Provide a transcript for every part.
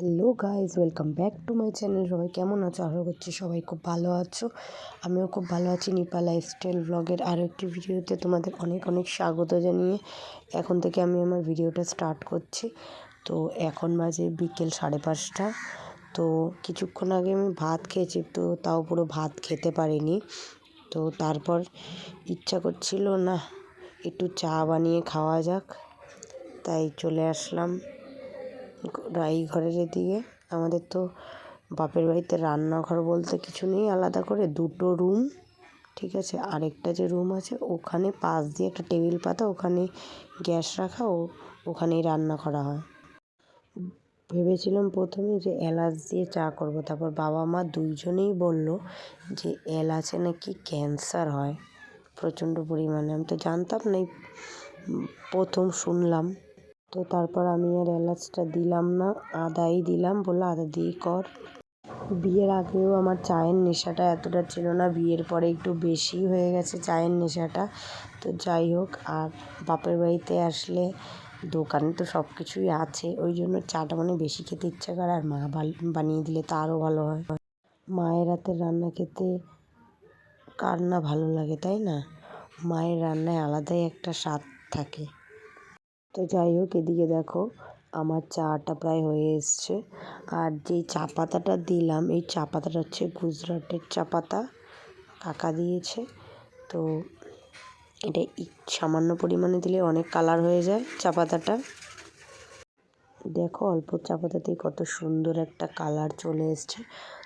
Hello guys welcome back to my channel. সবাই কেমন আছো? আশা করছি সবাই খুব ভালো আছো। আমিও খুব ভালো আছি নিপা লাইফস্টাইল ব্লগের আরও একটি ভিডিওতে তোমাদের অনেক অনেক স্বাগত জানিয়ে এখন থেকে আমি আমার ভিডিওটা স্টার্ট করছি। তো এখন বাজে বিকেল সাড়ে পাঁচটা। তো কিছুক্ষণ আগে আমি ভাত খেয়েছি, তো তাও পুরো ভাত খেতে পারিনি। তো তারপর ইচ্ছা করছিল, না, একটু চা বানিয়ে খাওয়া যাক। তাই চলে আসলাম। এই ঘরের এদিকে। আমাদের তো বাপের বাড়িতে রান্নাঘর বলতে কিছু নেই, আলাদা করে দুটো রুম ঠিক আছে? আরেকটা যে রুম আছে, ওখানে পাশ দিয়ে একটা টেবিল পাতা, ওখানে গ্যাস রাখা, ও ওখানেই রান্না করা হয়। ভেবেছিলাম প্রথমে যে এলাচ দিয়ে চা করব, তারপর বাবা মা দুইজনেই বলল যে এলাচে নাকি ক্যান্সার হয়, প্রচণ্ড পরিমাণে। আমি তো জানতাম না প্রথম শুনলাম। তো তারপর আমি আর এলাচটা দিলাম না, আদাই দিলাম, বলল, আদা দিয়ে কর। বিয়ের আগেও আমার চায়ের নেশাটা এতটা ছিল না, বিয়ের পরে একটু বেশি হয়ে গেছে চায়ের নেশাটা। তো যাই হোক, আর বাপের বাড়িতে আসলে দোকানে তো সব কিছুই আছে, ওই জন্য চাটা মানে বেশি খেতে ইচ্ছা করে, আর মা বানিয়ে দিলে তো আরও ভালো হয়। মায়ের হাতের রান্না খেতে কার না ভালো লাগে, তাই না? মায়ের রান্নায় আলাদাই একটা স্বাদ থাকে। তো যাই হোক, এদিকে দেখো আমার চাটা প্রায় হয়ে এসছে। আর যেই চা পাতাটা দিলাম, এই চা পাতাটা হচ্ছে গুজরাটের চা পাতা। কাকা দিয়েছে। তো এটা সামান্য পরিমাণে দিলে অনেক কালার হয়ে যায় চা পাতাটা। দেখো অল্প চা পাতাতেই কত সুন্দর একটা কালার চলে এসছে।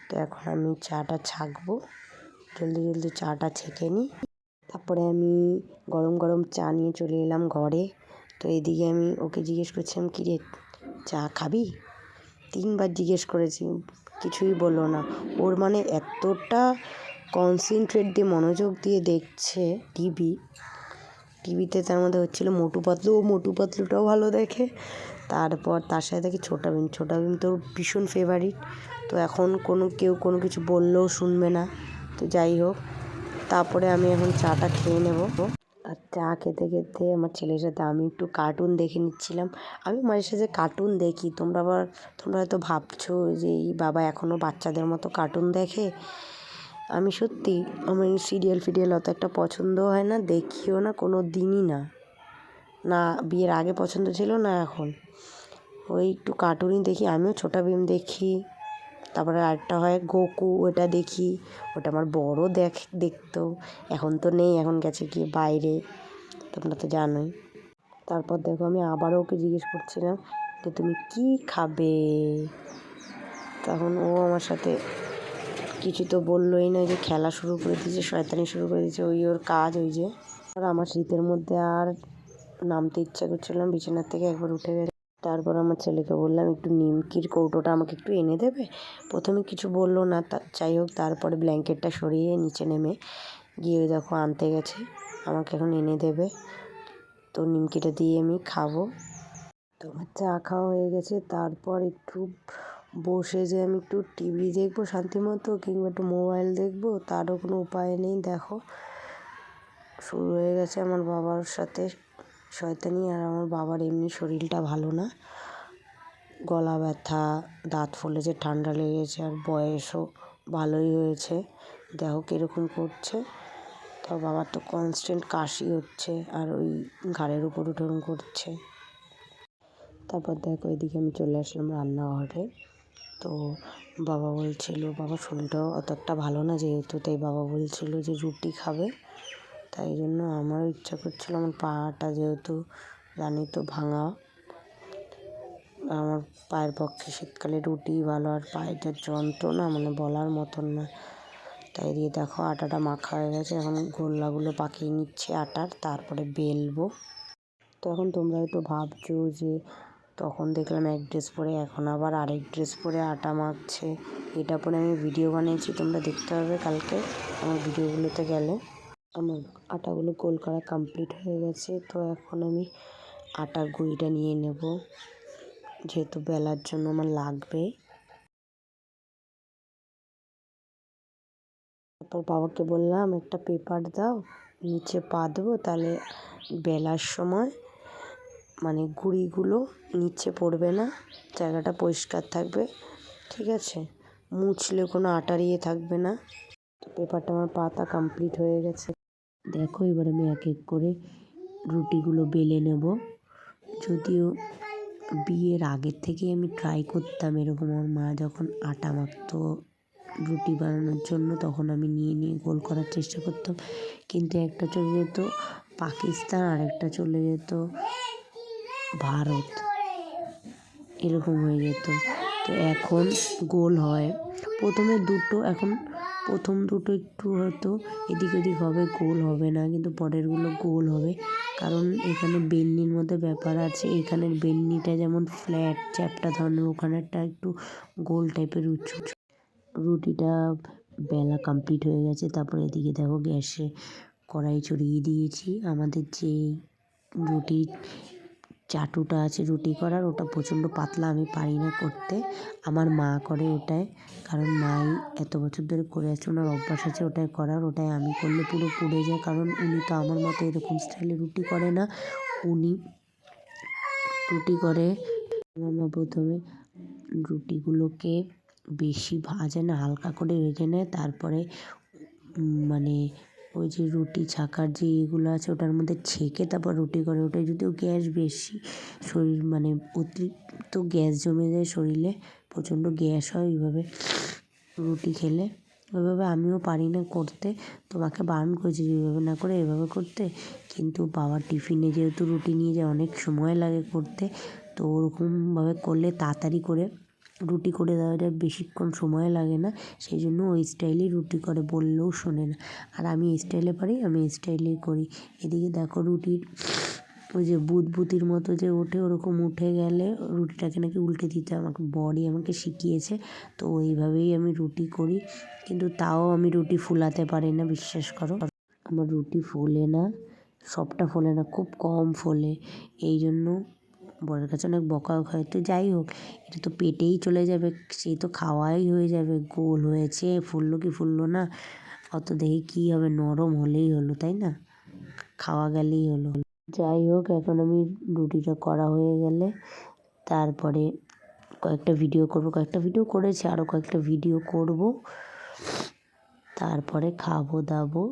তো এখন আমি চাটা ছাঁকবো। জলদি জলদি চাটা ছেঁকে নিই। তারপরে আমি গরম গরম চা নিয়ে চলে এলাম ঘরে। তো এদিকে আমি ওকে জিজ্ঞেস করছিলাম, কী রে, চা খাবি? তিনবার জিজ্ঞেস করেছি, কিছুই বলল না। ওর মানে এতটা কনসেনট্রেট দিয়ে মনোযোগ দিয়ে দেখছে টিভি টিভিতে তার মধ্যে হচ্ছিল মোটু পাতলু। ও মোটু পাতলুটাও ভালো দেখে। তারপর তার সাথে দেখি ছোটা ভীম। ছোটা ভীম তো ভীষণ ফেভারিট তো এখন কোনো, কেউ কোনো কিছু বললেও শুনবে না। তো যাই হোক, তারপরে আমি এখন চাটা খেয়ে নেব। আর চা খেতে খেতে আমার ছেলের সাথে আমি একটু কার্টুন দেখে নিচ্ছিলাম। আমি মাঝে সাঝে কার্টুন দেখি। তোমরা আবার, তোমরা হয়তো ভাবছ যে এই বাবা এখনও বাচ্চাদের মতো কার্টুন দেখে? আমি সত্যি, আমার সিরিয়াল ফিরিয়াল অত একটা পছন্দ হয় না, দেখিও না কোনো দিনই না। না, বিয়ের আগে পছন্দ ছিল না এখন। ওই একটু কার্টুনই দেখি, আমিও ছোটা ভীম দেখি। তারপরে আরেকটা হয় গোকু, ওটা দেখি। ওটা আমার বড় দেখ, দেখতো। এখন তো নেই, এখন গেছে কি বাইরে, তোমরা তো জানোই। তারপর দেখো আমি আবারও ওকে জিজ্ঞেস করছিলাম যে, তুমি কি খাবে? তখন ও আমার সাথে কিছু তো বললোই না, যে খেলা শুরু করে দিয়েছে, শয়তানি শুরু করে দিয়েছে, ওই ওর কাজ, ওই যে। আর আমার শীতের মধ্যে আর নামতে ইচ্ছা করছিলাম বিছানার থেকে একবার উঠে গেছে। তারপর আমার ছেলেকে বললাম, একটু নিমকির কৌটোটা আমাকে একটু এনে দেবে? প্রথমে কিছু বলল না যাই হোক, তারপরে ব্ল্যাঙ্কেটটা সরিয়ে নিচে নেমে গিয়ে দেখো আনতে গেছে, আমাকে এখন এনে দেবে। তো নিমকিটা দিয়ে আমি খাব। তো চা খাওয়া হয়ে গেছে, তারপর একটু বসে যে আমি একটু টিভি দেখব শান্তিমতো, কিংবা একটু মোবাইল দেখব, তারও কোনো উপায় নেই, দেখো। শুরু হয়ে গেছে আমার বাবার সাথে শয়তানি আর আমার বাবার এমনি শরীরটা ভালো না। গলা ব্যথা, দাঁত ফুলেছে ঠান্ডা লেগেছে আর বয়সও ভালোই হয়েছে। দেখো কীরকম করছে। তো বাবার তো কনস্ট্যান্ট কাশি হচ্ছে আর ওই ঘাড়ের উপর উঠোন করছে। তারপর দেখো এদিকে আমি চলে আসলাম রান্নাঘরে। তো বাবা বলছিল বাবার শরীরটাও অত একটা ভালো না যেহেতু। তাই বাবা বলছিল যে, রুটি খাবে। তাই জন্য আমারও ইচ্ছা করছিল, আমার পাটা যেহেতু জানি তো ভাঙা। আমার পায়ের পক্ষে শীতকালে রুটি ভালো আর পায়ের যন্ত্রণা মানে বলার মতন না। তাই দিয়ে দেখো আটাটা মাখা হয়ে গেছে, এখন গোল্লাগুলো পাকিয়ে নিচ্ছে আটার, তারপরে বেলবো। তো এখন তোমরা একটু ভাবছ যে তখন দেখলাম এক ড্রেস পরে, এখন আবার আরেক ড্রেস পরে আটা মাখছে। এটা পরে আমি ভিডিও বানিয়েছি, তোমরা দেখতে পাবে কালকে আমার ভিডিওগুলোতে গেলে। আমার আটাগুলো গোল করা কমপ্লিট হয়ে গেছে। তো এখন আমি আটার গুঁড়িটা নিয়ে নেব, যেহেতু বেলার জন্য আমার লাগবে। তারপর বাবাকে বললাম, একটা পেপার দাও, নিচে পা দেবো, তাহলে বেলার সময় মানে গুঁড়িগুলো নিচে পড়বে না, জায়গাটা পরিষ্কার থাকবে, ঠিক আছে? মুছলে কোনো আটার ইয়ে থাকবে না। পেপারটা আমার পাতা কমপ্লিট হয়ে গেছে। দেখো, এবার আমি এক এক করে রুটিগুলো বেলে নেব। যদিও বিয়ের আগের থেকেই আমি ট্রাই করতাম এরকম। আমার মা যখন আটা মাখতো রুটি বানানোর জন্য, তখন আমি নিয়ে নিয়ে গোল করার চেষ্টা করতাম। কিন্তু একটা চলে যেত পাকিস্তান, আর একটা চলে যেত ভারত। এরকম হয়ে যেত। তো এখন গোল হয়। প্রথমে দুটো, এখন প্রথম দুটো একটু হয়তো এদিক ওদিক হবে, গোল হবে না, কিন্তু পরেরগুলো গোল হবে। কারণ এখানে বেন্নির মধ্যে ব্যাপার আছে, এখানের বেন্নিটা যেমন ফ্ল্যাট চ্যাপটা ধরনের, ওখানেরটা একটু গোল টাইপের উঁচু। রুটিটা বেলা কমপ্লিট হয়ে গেছে, তারপরে এদিকে দেখো গ্যাসে কড়াই চড়িয়ে দিয়েছি। আমাদের যে রুটি চাটুটা আছে, রুটি করার, ওটা প্রচণ্ড পাতলা, আমি পারি না করতে। আমার মা করে ওটায় কারণ মাই এত বছর ধরে করে আসছে, ওনার অভ্যাস আছে ওটাই করার ওটায় আমি করলে পুরো পুড়ে যায়, কারণ উনি তো আমার মতো এরকম স্টাইলে রুটি করে না। উনি রুটি করে, আমার মা প্রথমে রুটিগুলোকে বেশি ভাজে না, হালকা করে ভেজে নেয়, তারপরে মানে ওই যে রুটি ছাকার যে ইয়েগুলো আছে, ওটার মধ্যে ছেঁকে তারপর রুটি করে। ওটায় যদিও গ্যাস বেশি, শরীর মানে অতিরিক্ত গ্যাস জমে যায় শরীরে, প্রচণ্ড গ্যাস হয় ওইভাবে রুটি খেলে। ওইভাবে আমিও পারি না করতে, তোমাকে বারণ করেছি যে ওইভাবে না করে, এভাবে করতে। কিন্তু বাবার টিফিনে যেহেতু রুটি নিয়ে যায়, অনেক সময় লাগে করতে। তো ওরকমভাবে করলে তাড়াতাড়ি করে রুটি করে দেওয়া যায় বেশিক্ষণ সময় লাগে না। সেই জন্য ওই স্টাইলেই রুটি করে বললেও শোনে না। আর আমি এই স্টাইলে পারি, আমি এই স্টাইলেই করি। এদিকে দেখো রুটির ওই যে বুদবুতির মতো যে ওঠে, ওরকম উঠে গেলে রুটিটাকে নাকি উল্টে দিতে আমাকে বড়ি আমাকে শিখিয়েছে। তো ওইভাবেই আমি রুটি করি। কিন্তু তাও আমি রুটি ফুলাতে পারি না, বিশ্বাস করো। আমার রুটি ফোলে না, সবটা ফোলে না, খুব কম ফোলে। এই জন্য বরের কাছে অনেক বকাও খায়। তো যাই হোক, এটা তো পেটেই চলে যাবে সেই তো খাওয়াই হয়ে যাবে, গোল হয়েছে, ফুললো কি ফুললো না? অত দেখে কী হবে, নরম হলেই হলো, তাই না? খাওয়া গেলেই হলো। যাই হোক, এখন আমি রুটিটা করা হয়ে গেলে তারপরে কয়েকটা ভিডিও করব। কয়েকটা ভিডিও করেছি আরও কয়েকটা ভিডিও করব। তারপরে খাব দাবো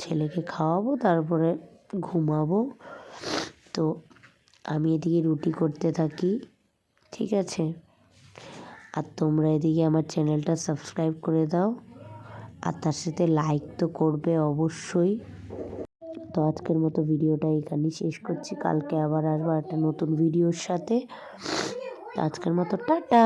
ছেলেকে খাওয়াবো, তারপরে ঘুমাবো। তো আমি এদিকে রুটি করতে থাকি, ঠিক আছে? আর তোমরা এদিকে আমার চ্যানেলটা সাবস্ক্রাইব করে দাও। আর তার সাথে লাইক তো করবে অবশ্যই। তো আজকের মতো ভিডিওটা এখানেই শেষ করছি। কালকে আবার আসব একটা নতুন ভিডিওর সাথে। আজকের মতো টাটা।